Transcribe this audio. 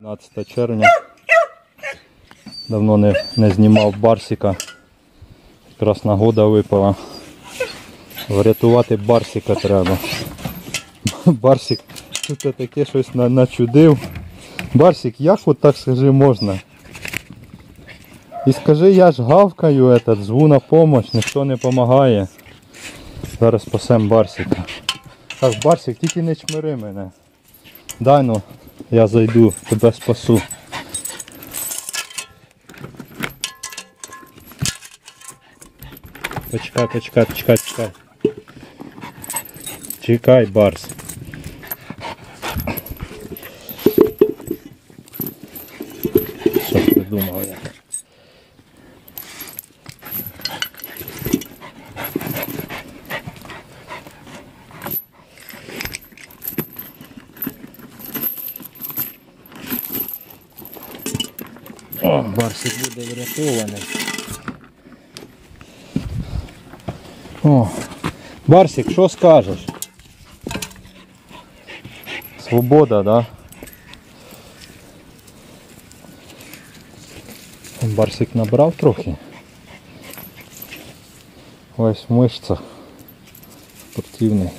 15 червня. Давно не, не знімав барсика. Якраз нагода випала. Врятувати барсика треба. Барсик тут таке щось на- начудив. Барсик, як от так скажи можна? І скажи, я ж гавкаю, этот, зву на помощь, ніхто не допомагає. Зараз спасем Барсика. Так, Барсик, тільки не чмири мене. Дай ну, я зайду, тебе спасу. Почекай, почекай, почекай, почекай. Чекай, Барс. Що придумав я? О, Барсик буде врятований. О, Барсик, що скажеш? Свобода, да? Барсик набрав трохи. Ось в мишцях. Спортивний.